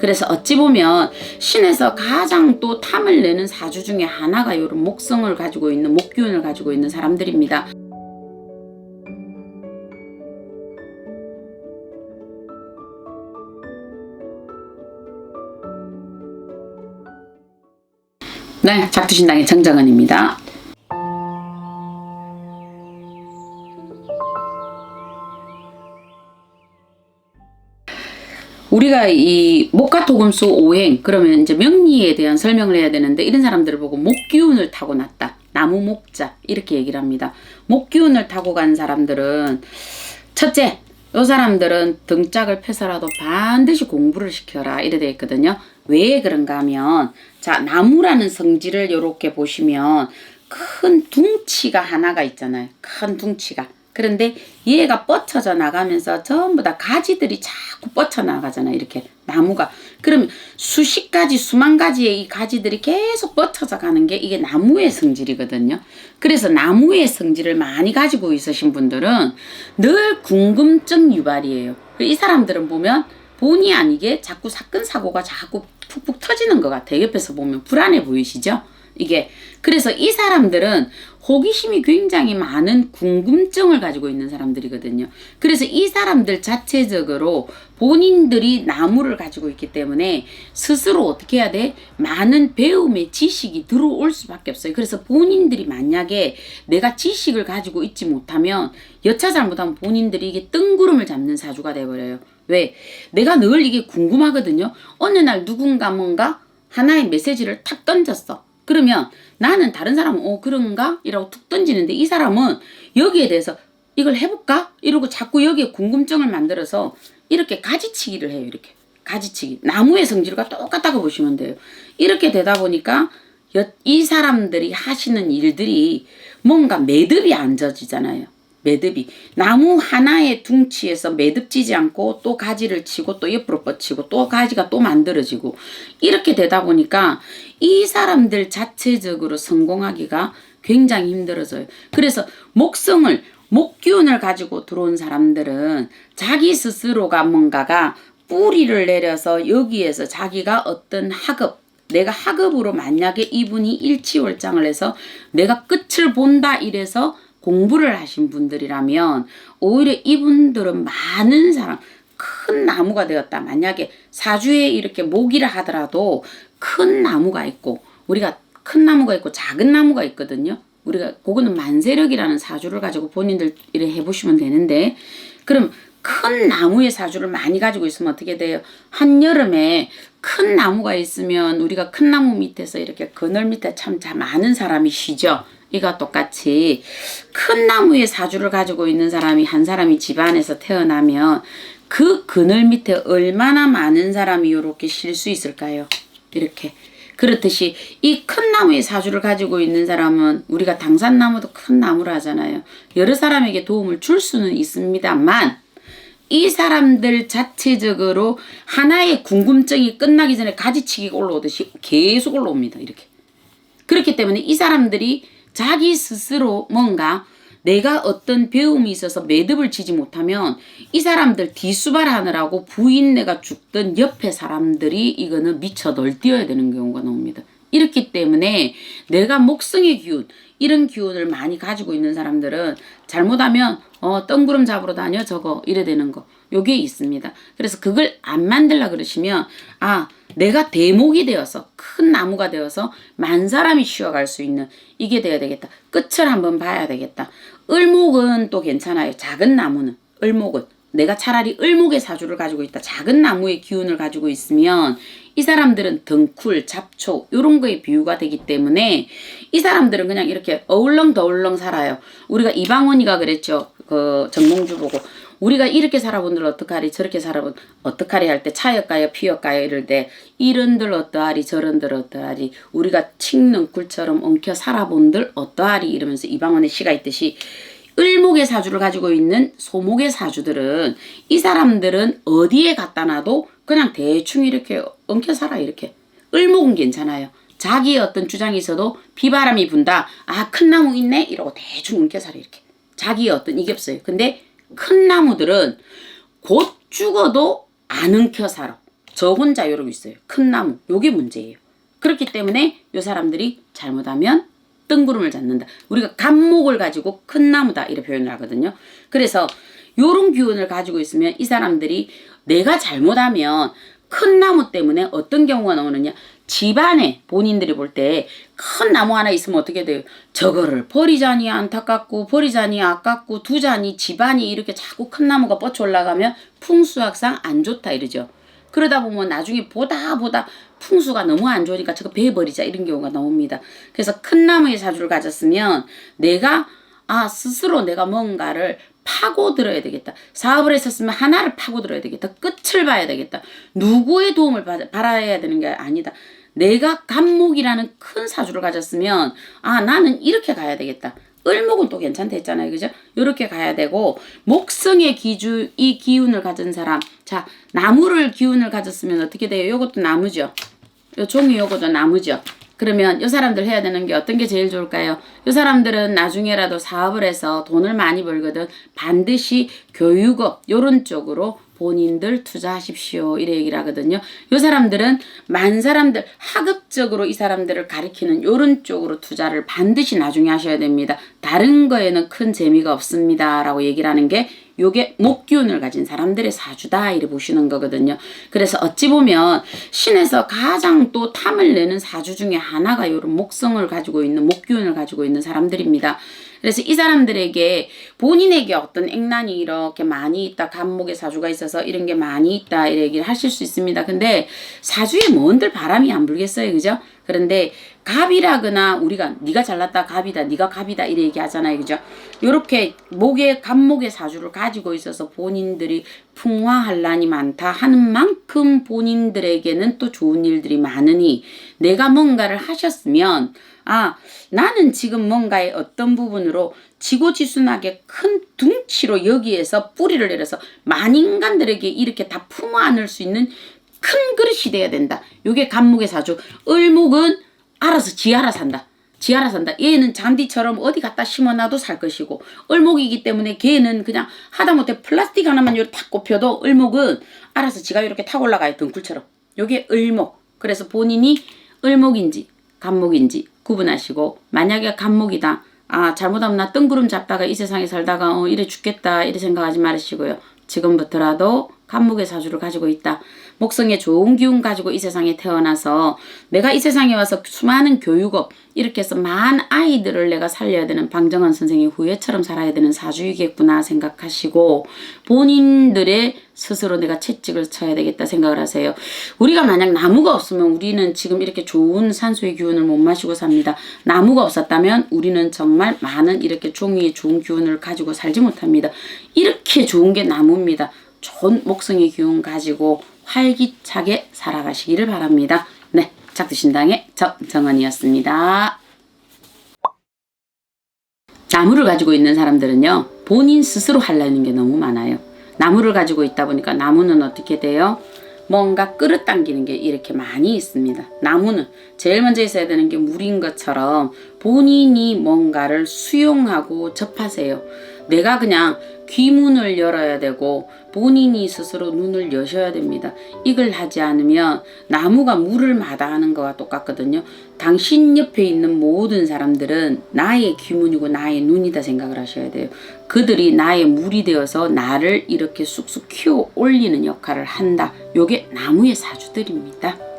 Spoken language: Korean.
그래서 어찌 보면 신에서 가장 또 탐을 내는 사주 중에 하나가 이런 목성을 가지고 있는 목기운을 가지고 있는 사람들입니다. 네, 작두신당의 정정은입니다. 우리가 이 목화토금수 오행 그러면 이제 명리에 대한 설명을 해야 되는데 이런 사람들을 보고 목기운을 타고 났다. 나무 목자 이렇게 얘기를 합니다. 목기운을 타고 간 사람들은 첫째 요 사람들은 등짝을 펴서라도 반드시 공부를 시켜라 이래 되어 있거든요. 왜 그런가 하면 자 나무라는 성질을 이렇게 보시면 큰 둥치가 하나가 있잖아요. 큰 둥치가. 그런데 얘가 뻗쳐져 나가면서 전부 다 가지들이 자꾸 뻗쳐 나가잖아요. 이렇게 나무가. 그러면 수십 가지, 수만 가지의 이 가지들이 계속 뻗쳐져 가는 게 이게 나무의 성질이거든요. 그래서 나무의 성질을 많이 가지고 있으신 분들은 늘 궁금증 유발이에요. 이 사람들은 보면 본의 아니게 자꾸 사건 사고가 자꾸 푹푹 터지는 것 같아요. 옆에서 보면 불안해 보이시죠? 이게 그래서 이 사람들은 호기심이 굉장히 많은 궁금증을 가지고 있는 사람들이거든요. 그래서 이 사람들 자체적으로 본인들이 나무를 가지고 있기 때문에 스스로 어떻게 해야 돼? 많은 배움의 지식이 들어올 수밖에 없어요. 그래서 본인들이 만약에 내가 지식을 가지고 있지 못하면 여차 잘못하면 본인들이 이게 뜬구름을 잡는 사주가 돼버려요. 왜? 내가 늘 이게 궁금하거든요. 어느 날 누군가 뭔가 하나의 메시지를 탁 던졌어. 그러면 나는 다른 사람은 어 그런가? 이라고 툭 던지는데 이 사람은 여기에 대해서 이걸 해볼까? 이러고 자꾸 여기에 궁금증을 만들어서 이렇게 가지치기를 해요. 이렇게 가지치기. 나무의 성질과 똑같다고 보시면 돼요. 이렇게 되다 보니까 여- 이 사람들이 하시는 일들이 뭔가 매듭이 안 져지잖아요. 매듭이 나무 하나의 둥치에서 매듭지지 않고 또 가지를 치고 또 옆으로 뻗치고 또 가지가 또 만들어지고 이렇게 되다 보니까 이 사람들 자체적으로 성공하기가 굉장히 힘들어져요. 그래서 목성을 목기운을 가지고 들어온 사람들은 자기 스스로가 뭔가가 뿌리를 내려서 여기에서 자기가 어떤 학업 내가 학업으로 만약에 이분이 일치월장을 해서 내가 끝을 본다 이래서 공부를 하신 분들이라면 오히려 이분들은 많은 사람 큰 나무가 되었다. 만약에 사주에 이렇게 모기를 하더라도 큰 나무가 있고 우리가 큰 나무가 있고 작은 나무가 있거든요. 우리가 그거는 만세력이라는 사주를 가지고 본인들 이래 해보시면 되는데 그럼 큰 나무의 사주를 많이 가지고 있으면 어떻게 돼요? 한여름에 큰 나무가 있으면 우리가 큰 나무 밑에서 이렇게 그늘 밑에 참, 참 많은 사람이 쉬죠. 이가 똑같이 큰 나무의 사주를 가지고 있는 사람이 한 사람이 집안에서 태어나면 그 그늘 밑에 얼마나 많은 사람이 이렇게 쉴 수 있을까요? 이렇게. 그렇듯이 이 큰 나무의 사주를 가지고 있는 사람은 우리가 당산나무도 큰 나무라 하잖아요. 여러 사람에게 도움을 줄 수는 있습니다만 이 사람들 자체적으로 하나의 궁금증이 끝나기 전에 가지치기가 올라오듯이 계속 올라옵니다. 이렇게. 그렇기 때문에 이 사람들이 자기 스스로 뭔가 내가 어떤 배움이 있어서 매듭을 지지 못하면 이 사람들 뒤수발하느라고 부인내가 죽던 옆에 사람들이 이거는 미쳐 널뛰어야 되는 경우가 나옵니다. 이렇기 때문에 내가 목성의 기운 이런 기운을 많이 가지고 있는 사람들은 잘못하면 어 뜬구름 잡으러 다녀 저거 이래 되는 거 요게 있습니다. 그래서 그걸 안 만들라 그러시면 아 내가 대목이 되어서 큰 나무가 되어서 만 사람이 쉬어갈 수 있는 이게 돼야 되겠다. 끝을 한번 봐야 되겠다. 을목은 또 괜찮아요. 작은 나무는 을목은 내가 차라리 을목의 사주를 가지고 있다. 작은 나무의 기운을 가지고 있으면 이 사람들은 등쿨, 잡초 이런 거에 비유가 되기 때문에 이 사람들은 그냥 이렇게 어울렁 더울렁 살아요. 우리가 이방원이가 그랬죠. 그 정몽주 보고 우리가 이렇게 살아본들 어떡하리 저렇게 살아본 어떡하리 할 때 차였까요 피였까요 이럴 때 이런들 어떠하리 저런들 어떠하리 우리가 칡능쿨처럼 엉켜 살아본들 어떠하리 이러면서 이방원의 시가 있듯이 을목의 사주를 가지고 있는 소목의 사주들은 이 사람들은 어디에 갖다 놔도 그냥 대충 이렇게 엉켜 살아 이렇게 을목은 괜찮아요. 자기의 어떤 주장이 있어도 비바람이 분다. 아, 큰 나무 있네? 이러고 대충 엉켜 살아 이렇게. 자기의 어떤 이게 없어요. 근데 큰 나무들은 곧 죽어도 안 엉켜 살아. 저 혼자 이러고 있어요. 큰 나무. 요게 문제예요. 그렇기 때문에 요 사람들이 잘못하면 뜬구름을 잡는다. 우리가 감목을 가지고 큰 나무다 이렇게 표현을 하거든요. 그래서 요런 기운을 가지고 있으면 이 사람들이 내가 잘못하면 큰 나무 때문에 어떤 경우가 나오느냐 집안에 본인들이 볼 때 큰 나무 하나 있으면 어떻게 돼요? 저거를 버리자니 안타깝고 버리자니 아깝고 두자니 집안이 이렇게 자꾸 큰 나무가 뻗쳐 올라가면 풍수학상 안 좋다 이러죠. 그러다 보면 나중에 보다 보다 풍수가 너무 안 좋으니까 저거 베버리자 이런 경우가 나옵니다. 그래서 큰 나무의 사주를 가졌으면 내가 아 스스로 내가 뭔가를 파고 들어야 되겠다. 사업을 했었으면 하나를 파고 들어야 되겠다. 끝을 봐야 되겠다. 누구의 도움을 받, 바라야 되는 게 아니다. 내가 간목이라는 큰 사주를 가졌으면 아 나는 이렇게 가야 되겠다. 을목은 또 괜찮다 했잖아요. 그죠? 이렇게 가야 되고 목성의 기주 이 기운을 가진 사람 자 나무를 기운을 가졌으면 어떻게 돼요? 요것도 나무죠. 요 종이 요것도 나무죠. 그러면 요 사람들 해야 되는 게 어떤 게 제일 좋을까요? 요 사람들은 나중에라도 사업을 해서 돈을 많이 벌거든 반드시 교육업 요런 쪽으로 본인들 투자하십시오 이래 얘기를 하거든요. 요 사람들은 만 사람들 하급적으로 이 사람들을 가리키는 요런 쪽으로 투자를 반드시 나중에 하셔야 됩니다. 다른 거에는 큰 재미가 없습니다 라고 얘기를 하는 게 요게 목기운을 가진 사람들의 사주다 이래 보시는 거거든요. 그래서 어찌 보면 신에서 가장 또 탐을 내는 사주 중에 하나가 요런 목성을 가지고 있는 목기운을 가지고 있는 사람들입니다. 그래서 이 사람들에게 본인에게 어떤 액난이 이렇게 많이 있다, 간목의 사주가 있어서 이런 게 많이 있다, 이런 얘기를 하실 수 있습니다. 근데 사주에 뭔들 바람이 안 불겠어요, 그죠? 그런데 갑이라거나 우리가 네가 잘났다 갑이다 네가 갑이다 이래 얘기하잖아요 그죠 요렇게 목에 갑목의 사주를 가지고 있어서 본인들이 풍화한란이 많다 하는 만큼 본인들에게는 또 좋은 일들이 많으니 내가 뭔가를 하셨으면 아 나는 지금 뭔가의 어떤 부분으로 지고지순하게 큰 둥치로 여기에서 뿌리를 내려서 만인간들에게 이렇게 다 품어 안을 수 있는 큰 그릇이 돼야 된다. 요게 간목의 사주. 을목은 알아서 지 알아 산다. 지 알아 산다. 얘는 잔디처럼 어디 갖다 심어놔도 살 것이고 을목이기 때문에 걔는 그냥 하다못해 플라스틱 하나만 요렇게 탁 꼽혀도 을목은 알아서 지가 이렇게 타고 올라가요. 등굴처럼. 요게 을목. 그래서 본인이 을목인지 간목인지 구분하시고 만약에 간목이다. 아 잘못하면 나 뜬구름 잡다가 이 세상에 살다가 어 이래 죽겠다 이래 생각하지 말으시고요. 지금부터라도 간목의 사주를 가지고 있다. 목성의 좋은 기운 가지고 이 세상에 태어나서 내가 이 세상에 와서 수많은 교육업 이렇게 해서 많은 아이들을 내가 살려야 되는 방정환 선생의 후예처럼 살아야 되는 사주이겠구나 생각하시고 본인들의 스스로 내가 채찍을 쳐야 되겠다 생각을 하세요. 우리가 만약 나무가 없으면 우리는 지금 이렇게 좋은 산소의 기운을 못 마시고 삽니다. 나무가 없었다면 우리는 정말 많은 이렇게 종이의 좋은 기운을 가지고 살지 못합니다. 이렇게 좋은 게 나무입니다. 좋은 목성의 기운 가지고 활기차게 살아가시기를 바랍니다. 네, 작두신당의 정정원이었습니다. 나무를 가지고 있는 사람들은요, 본인 스스로 하려는 게 너무 많아요. 나무를 가지고 있다 보니까 나무는 어떻게 돼요? 뭔가 끌어당기는 게 이렇게 많이 있습니다. 나무는 제일 먼저 있어야 되는 게 물인 것처럼 본인이 뭔가를 수용하고 접하세요. 내가 그냥 귀문을 열어야 되고 본인이 스스로 눈을 여셔야 됩니다. 이걸 하지 않으면 나무가 물을 마다하는 거와 똑같거든요. 당신 옆에 있는 모든 사람들은 나의 귀문이고 나의 눈이다 생각을 하셔야 돼요. 그들이 나의 물이 되어서 나를 이렇게 쑥쑥 키워 올리는 역할을 한다. 요게 나무의 사주들입니다.